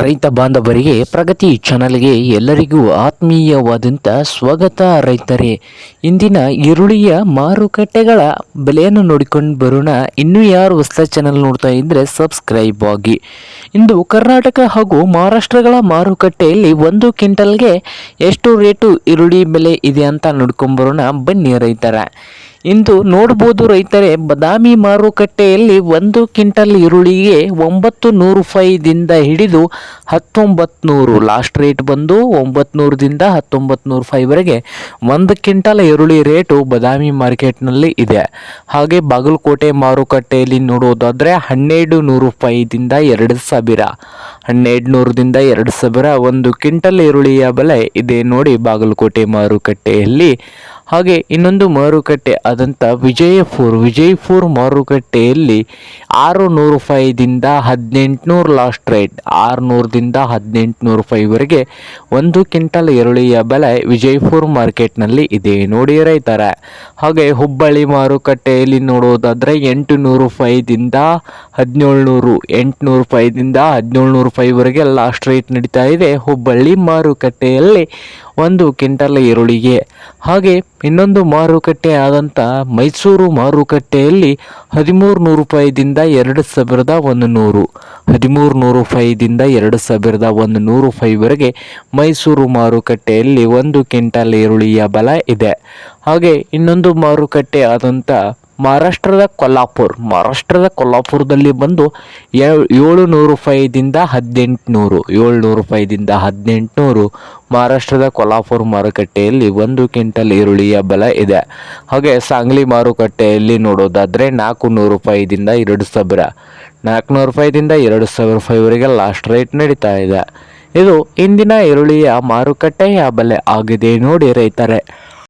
ರೈತ ಬಾಂಧವರಿಗೆ ಪ್ರಗತಿ ಚಾನಲ್ಗೆ ಎಲ್ಲರಿಗೂ ಆತ್ಮೀಯವಾದಂಥ ಸ್ವಾಗತ ರೈತರೇ. ಇಂದಿನ ಈರುಳ್ಳಿಯ ಮಾರುಕಟ್ಟೆಗಳ ಬೆಲೆಯನ್ನು ನೋಡಿಕೊಂಡು ಬರೋಣ. ಇನ್ನೂ ಯಾರು ಹೊಸ ಚಾನಲ್ ನೋಡ್ತಾ ಇದ್ದರೆ ಸಬ್ಸ್ಕ್ರೈಬ್ ಆಗಿ. ಇಂದು ಕರ್ನಾಟಕ ಹಾಗೂ ಮಹಾರಾಷ್ಟ್ರಗಳ ಮಾರುಕಟ್ಟೆಯಲ್ಲಿ ಒಂದು ಕ್ವಿಂಟಲ್ಗೆ ಎಷ್ಟು ರೇಟು ಈರುಳ್ಳಿ ಬೆಲೆ ಇದೆ ಅಂತ ನೋಡ್ಕೊಂಡು ಬರೋಣ. ಬನ್ನಿ ರೈತರ. ಇಂದು ನೋಡ್ಬೋದು ರೈತರೇ, ಬದಾಮಿ ಮಾರುಕಟ್ಟೆಯಲ್ಲಿ ಒಂದು ಕ್ವಿಂಟಲ್ ಈರುಳ್ಳಿಗೆ ಒಂಬತ್ತು ನೂರು ರೂಪಾಯಿದಿಂದ ಹಿಡಿದು ಹತ್ತೊಂಬತ್ತು ಲಾಸ್ಟ್ ರೇಟ್ ಬಂದು ಒಂಬತ್ತು ನೂರದಿಂದ ಹತ್ತೊಂಬತ್ತು ನೂರು ರೂಪಾಯಿವರೆಗೆ ಒಂದು ಕ್ವಿಂಟಲ್ ಈರುಳ್ಳಿ ರೇಟು ಬದಾಮಿ ಮಾರ್ಕೆಟ್ನಲ್ಲಿ ಇದೆ. ಹಾಗೆ ಬಾಗಲಕೋಟೆ ಮಾರುಕಟ್ಟೆಯಲ್ಲಿ ನೋಡೋದಾದರೆ ಹನ್ನೆರಡು ನೂರು ರೂಪಾಯಿದಿಂದ ಎರಡು ಸಾವಿರ. ಹನ್ನೆರಡು ನೂರದಿಂದ ಎರಡು ಸಾವಿರ ಒಂದು ಕ್ವಿಂಟಲ್ ಈರುಳ್ಳಿಯ ಬೆಲೆ ಇದೆ ನೋಡಿ ಬಾಗಲಕೋಟೆ ಮಾರುಕಟ್ಟೆಯಲ್ಲಿ. ಹಾಗೆ ಇನ್ನೊಂದು ಮಾರುಕಟ್ಟೆ ಆದಂಥ ವಿಜಯಪುರ್. ವಿಜಯಪುರ್ ಮಾರುಕಟ್ಟೆಯಲ್ಲಿ ಆರು ನೂರು ರೂಪಾಯಿದಿಂದ ಹದಿನೆಂಟುನೂರು ಲಾಸ್ಟ್ ರೇಟ್. ಆರುನೂರದಿಂದ ಹದಿನೆಂಟುನೂರು ರೂಪಾಯಿವರೆಗೆ ಒಂದು ಕ್ವಿಂಟಲ್ ಈರುಳ್ಳಿಯ ಬೆಲೆ ವಿಜಯಪುರ್ ಮಾರ್ಕೆಟ್ನಲ್ಲಿ ಇದೆ. ನೋಡಿ ರೈತರ ಹಾಗೆ ಹುಬ್ಬಳ್ಳಿ ಮಾರುಕಟ್ಟೆಯಲ್ಲಿ ನೋಡೋದಾದರೆ ಎಂಟು ನೂರು ರೂಪಾಯಿದಿಂದ ಹದಿನೇಳು ನೂರು ಎಂಟುನೂರು ರೂಪಾಯಿದಿಂದ ಹದಿನೇಳು ನೂರು ರೂಪಾಯಿವರೆಗೆ ಲಾಸ್ಟ್ ರೇಟ್ ನಡೀತಾ ಇದೆ. ಹುಬ್ಬಳ್ಳಿ ಮಾರುಕಟ್ಟೆಯಲ್ಲಿ ಒಂದು ಕ್ವಿಂಟಲ್ ಈರುಳ್ಳಿಗೆ. ಹಾಗೆ ಇನ್ನೊಂದು ಮಾರುಕಟ್ಟೆ ಆದಂಥ ಮೈಸೂರು ಮಾರುಕಟ್ಟೆಯಲ್ಲಿ ಹದಿಮೂರು ನೂರು ರೂಪಾಯಿದಿಂದ ಎರಡು ಸಾವಿರದ ಒಂದು ನೂರು ಹದಿಮೂರು ನೂರು ರೂಪಾಯಿದಿಂದ ಎರಡು ಸಾವಿರದ ಒಂದು ನೂರು ರೂಪಾಯಿವರೆಗೆ ಮೈಸೂರು ಮಾರುಕಟ್ಟೆಯಲ್ಲಿ ಒಂದು ಕ್ವಿಂಟಲ್ ಈರುಳ್ಳಿಯ ಬಲ ಇದೆ. ಹಾಗೆ ಇನ್ನೊಂದು ಮಾರುಕಟ್ಟೆ ಆದಂಥ ಮಹಾರಾಷ್ಟ್ರದ ಕೊಲ್ಲಾಪುರ್. ಮಹಾರಾಷ್ಟ್ರದ ಕೊಲ್ಲಾಪುರದಲ್ಲಿ ಬಂದು ಏಳು ನೂರು ರೂಪಾಯಿದಿಂದ ಹದಿನೆಂಟುನೂರು, ಏಳ್ನೂರು ರೂಪಾಯಿದಿಂದ ಹದಿನೆಂಟುನೂರು ಮಹಾರಾಷ್ಟ್ರದ ಕೊಲ್ಲಾಪುರ ಮಾರುಕಟ್ಟೆಯಲ್ಲಿ ಒಂದು ಕ್ವಿಂಟಲ್ ಈರುಳ್ಳಿಯ ಬೆಲೆ ಇದೆ. ಹಾಗೆ ಸಾಂಗ್ಲಿ ಮಾರುಕಟ್ಟೆಯಲ್ಲಿ ನೋಡೋದಾದರೆ ನಾಲ್ಕು ನೂರು ರೂಪಾಯಿದಿಂದ ಎರಡು ಸಾವಿರ, ನಾಲ್ಕುನೂರು ರೂಪಾಯಿದಿಂದ ಎರಡು ಸಾವಿರ ರೂಪಾಯಿವರೆಗೆ ಲಾಸ್ಟ್ ರೇಟ್ ನಡೀತಾ ಇದೆ. ಇದು ಇಂದಿನ ಈರುಳ್ಳಿಯ ಮಾರುಕಟ್ಟೆಯ ಬೆಲೆ ಆಗಿದೆ ನೋಡಿ ರೈತರೆ.